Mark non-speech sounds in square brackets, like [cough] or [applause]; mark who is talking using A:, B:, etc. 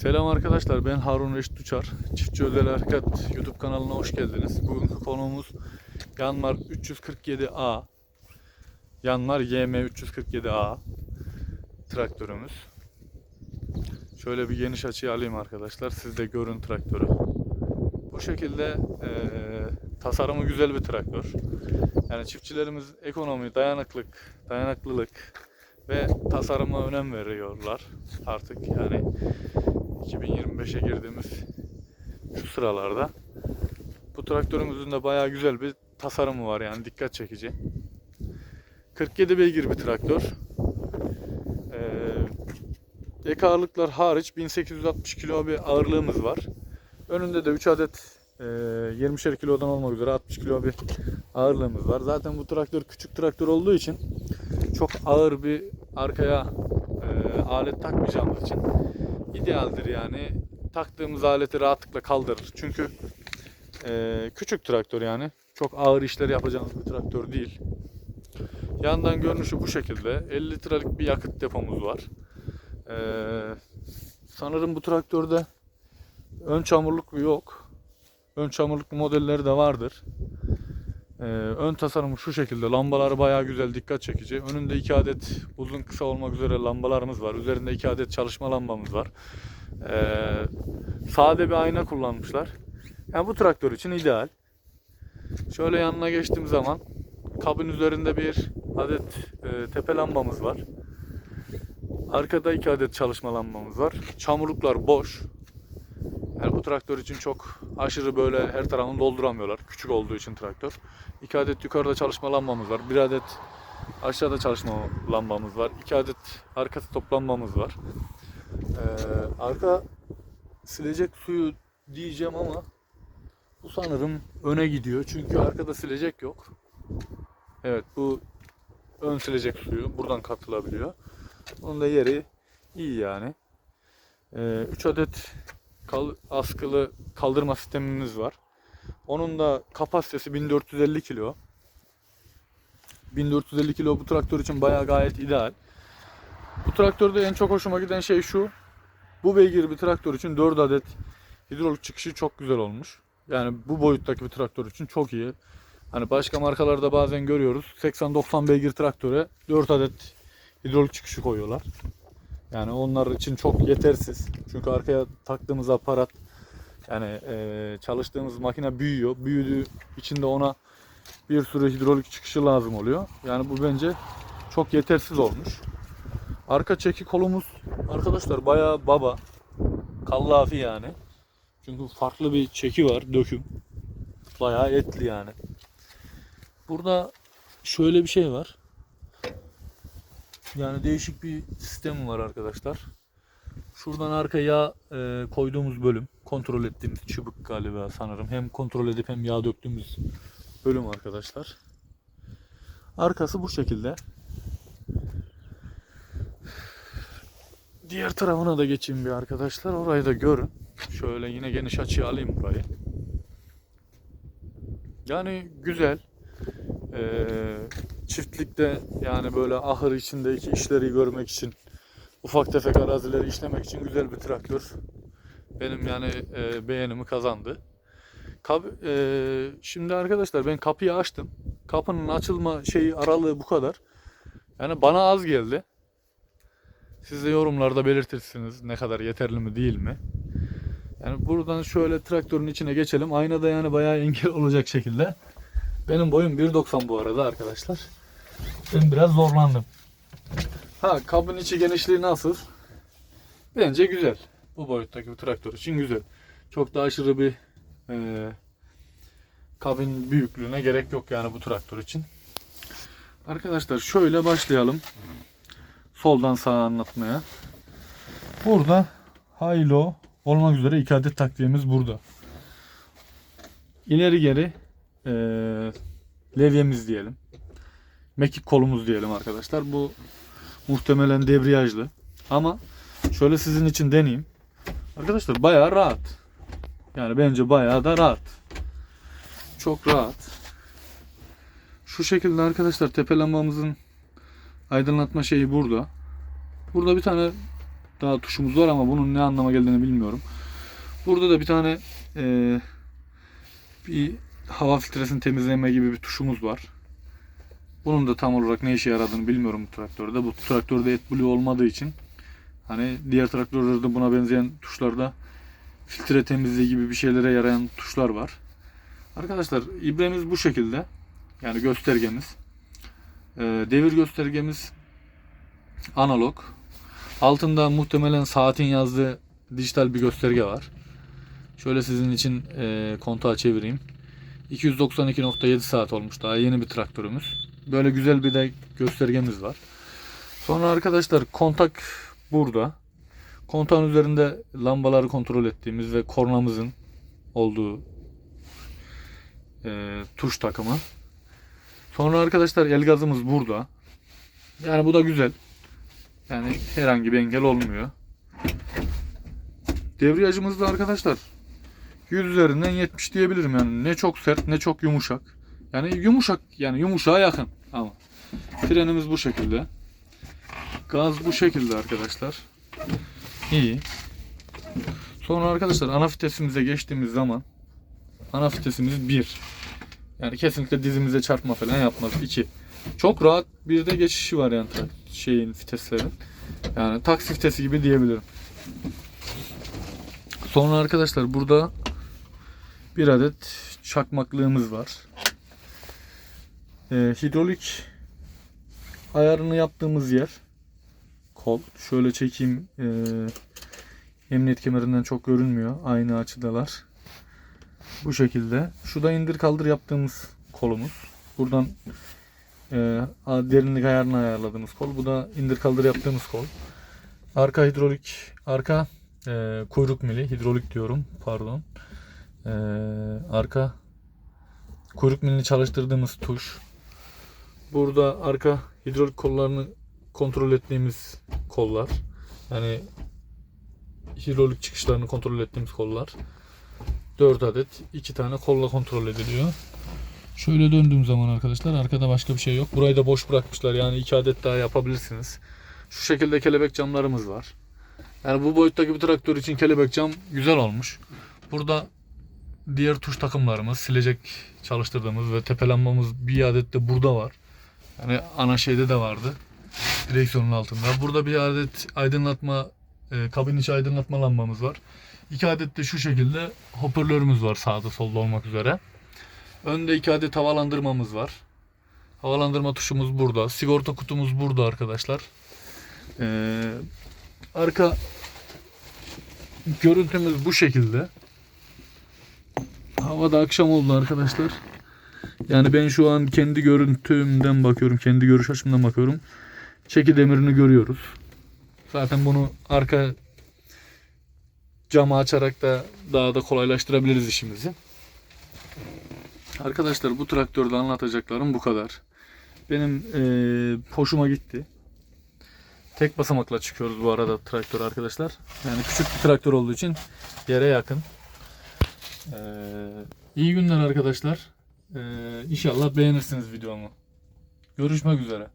A: Selam arkadaşlar ben Harun Reşit Uçar. Çiftçi Özel Harekat YouTube kanalına hoş geldiniz. Bugünkü konuğumuz Yanmar 347A. Yanmar YM 347A traktörümüz. Şöyle bir geniş açıyı alayım arkadaşlar. Siz de görün traktörü. Bu şekilde eee, tasarımı güzel bir traktör. Yani çiftçilerimiz ekonomi, dayanıklık, dayanıklılık ve tasarıma önem veriyorlar artık yani 2025'e girdiğimiz şu sıralarda. Bu traktörümüzün de bayağı güzel bir tasarımı var yani dikkat çekici. 47 beygir bir traktör. Ee, ek ağırlıklar hariç 1860 kilo bir ağırlığımız var. Önünde de 3 adet e, 20'şer kilodan olmak üzere 60 kilo bir ağırlığımız var. Zaten bu traktör küçük traktör olduğu için çok ağır bir arkaya e, alet takmayacağımız için idealdir yani. Taktığımız aleti rahatlıkla kaldırır. Çünkü e, küçük traktör yani. Çok ağır işler yapacağımız bir traktör değil. Yandan görünüşü bu şekilde. 50 litrelik bir yakıt depomuz var. E, sanırım bu traktörde ön çamurluk yok. Ön çamurluk modelleri de vardır. Ee, ön tasarımı şu şekilde. Lambaları bayağı güzel, dikkat çekici. Önünde iki adet uzun kısa olmak üzere lambalarımız var. Üzerinde iki adet çalışma lambamız var. Ee, sade bir ayna kullanmışlar. Yani bu traktör için ideal. Şöyle yanına geçtiğim zaman kabin üzerinde bir adet e, tepe lambamız var. Arkada iki adet çalışma lambamız var. Çamurluklar boş. Yani bu traktör için çok aşırı böyle her tarafını dolduramıyorlar. Küçük olduğu için traktör. İki adet yukarıda çalışma lambamız var. Bir adet aşağıda çalışma lambamız var. İki adet arka stop lambamız var. Ee, arka silecek suyu diyeceğim ama bu sanırım öne gidiyor. Çünkü arkada silecek yok. Evet bu ön silecek suyu buradan katılabiliyor. Onun da yeri iyi yani. 3 adet kal- askılı kaldırma sistemimiz var. Onun da kapasitesi 1450 kilo. 1450 kilo bu traktör için bayağı gayet ideal. Bu traktörde en çok hoşuma giden şey şu. Bu beygir bir traktör için 4 adet hidrolik çıkışı çok güzel olmuş. Yani bu boyuttaki bir traktör için çok iyi. Hani başka markalarda bazen görüyoruz. 80-90 beygir traktöre 4 adet hidrolik çıkışı koyuyorlar. Yani onlar için çok yetersiz. Çünkü arkaya taktığımız aparat yani e, çalıştığımız makine büyüyor. Büyüdüğü için de ona bir sürü hidrolik çıkışı lazım oluyor. Yani bu bence çok yetersiz olmuş. Arka çeki kolumuz arkadaşlar bayağı baba. Kallafi yani. Çünkü farklı bir çeki var, döküm. Bayağı etli yani. Burada şöyle bir şey var. Yani değişik bir sistem var arkadaşlar. Şuradan arkaya e, koyduğumuz bölüm, kontrol ettiğimiz çubuk galiba sanırım. Hem kontrol edip hem yağ döktüğümüz bölüm arkadaşlar. Arkası bu şekilde. Diğer tarafına da geçeyim bir arkadaşlar. Orayı da görün. Şöyle yine geniş açıya alayım burayı. Yani güzel. Ee, çiftlikte yani böyle ahır içindeki işleri görmek için ufak tefek arazileri işlemek için güzel bir traktör. Benim yani e, beğenimi kazandı. Kap- e, şimdi arkadaşlar ben kapıyı açtım. Kapının açılma şeyi aralığı bu kadar. Yani bana az geldi. Siz de yorumlarda belirtirsiniz ne kadar yeterli mi değil mi? Yani buradan şöyle traktörün içine geçelim. Aynada yani bayağı engel [laughs] olacak şekilde. Benim boyum 1.90 bu arada arkadaşlar. Ben biraz zorlandım. Ha kabin içi genişliği nasıl? Bence güzel. Bu boyuttaki bir traktör için güzel. Çok da aşırı bir e, kabin büyüklüğüne gerek yok yani bu traktör için. Arkadaşlar şöyle başlayalım. Soldan sağa anlatmaya. Burada high-low olmak üzere iki adet takviyemiz burada. İleri geri e, levyemiz diyelim. Mekik kolumuz diyelim arkadaşlar. Bu muhtemelen debriyajlı. Ama şöyle sizin için deneyeyim. Arkadaşlar bayağı rahat. Yani bence bayağı da rahat. Çok rahat. Şu şekilde arkadaşlar tepe lambamızın aydınlatma şeyi burada. Burada bir tane daha tuşumuz var ama bunun ne anlama geldiğini bilmiyorum. Burada da bir tane e, bir hava filtresini temizleme gibi bir tuşumuz var. Bunun da tam olarak ne işe yaradığını bilmiyorum bu traktörde. Bu traktörde AdBlue olmadığı için hani diğer traktörlerde buna benzeyen tuşlarda filtre temizliği gibi bir şeylere yarayan tuşlar var. Arkadaşlar ibremiz bu şekilde. Yani göstergemiz. Ee, devir göstergemiz analog. Altında muhtemelen saatin yazdığı dijital bir gösterge var. Şöyle sizin için e, kontağı çevireyim. 292.7 saat olmuş daha yeni bir traktörümüz. Böyle güzel bir de göstergemiz var. Sonra arkadaşlar kontak burada. Kontağın üzerinde lambaları kontrol ettiğimiz ve kornamızın olduğu e, tuş takımı. Sonra arkadaşlar el gazımız burada. Yani bu da güzel. Yani herhangi bir engel olmuyor. Debriyajımız da arkadaşlar 100 üzerinden 70 diyebilirim yani. Ne çok sert ne çok yumuşak. Yani yumuşak yani yumuşağa yakın ama. Frenimiz bu şekilde. Gaz bu şekilde arkadaşlar. İyi. Sonra arkadaşlar ana vitesimize geçtiğimiz zaman ana vitesimiz 1. Yani kesinlikle dizimize çarpma falan yapmaz. 2. Çok rahat bir de geçişi var yani şeyin viteslerin. Yani taksi vitesi gibi diyebilirim. Sonra arkadaşlar burada bir adet çakmaklığımız var. Ee, hidrolik ayarını yaptığımız yer kol. Şöyle çekeyim. Ee, emniyet kemerinden çok görünmüyor. Aynı açıdalar. Bu şekilde. Şu da indir kaldır yaptığımız kolumuz. Buradan e, derinlik ayarını ayarladığımız kol. Bu da indir kaldır yaptığımız kol. Arka hidrolik, arka e, kuyruk mili, hidrolik diyorum pardon. E, arka kuyruk milini çalıştırdığımız tuş. Burada arka hidrolik kollarını kontrol ettiğimiz kollar. Yani hidrolik çıkışlarını kontrol ettiğimiz kollar. 4 adet 2 tane kolla kontrol ediliyor. Şöyle döndüğüm zaman arkadaşlar arkada başka bir şey yok. Burayı da boş bırakmışlar. Yani 2 adet daha yapabilirsiniz. Şu şekilde kelebek camlarımız var. Yani bu boyuttaki bir traktör için kelebek cam güzel olmuş. Burada diğer tuş takımlarımız, silecek çalıştırdığımız ve tepelenmemiz bir adet de burada var. Yani ana şeyde de vardı. Direksiyonun altında. Burada bir adet aydınlatma, e, kabin içi aydınlatma lambamız var. İki adet de şu şekilde hoparlörümüz var sağda solda olmak üzere. Önde iki adet havalandırmamız var. Havalandırma tuşumuz burada. Sigorta kutumuz burada arkadaşlar. Ee, arka görüntümüz bu şekilde. Havada akşam oldu arkadaşlar. Yani ben şu an kendi görüntümden bakıyorum. Kendi görüş açımdan bakıyorum. Çeki demirini görüyoruz. Zaten bunu arka camı açarak da daha da kolaylaştırabiliriz işimizi. Arkadaşlar bu traktörde anlatacaklarım bu kadar. Benim eee hoşuma gitti. Tek basamakla çıkıyoruz bu arada traktör arkadaşlar. Yani küçük bir traktör olduğu için yere yakın. Eee iyi günler arkadaşlar. Eee inşallah beğenirsiniz videomu. Görüşmek üzere.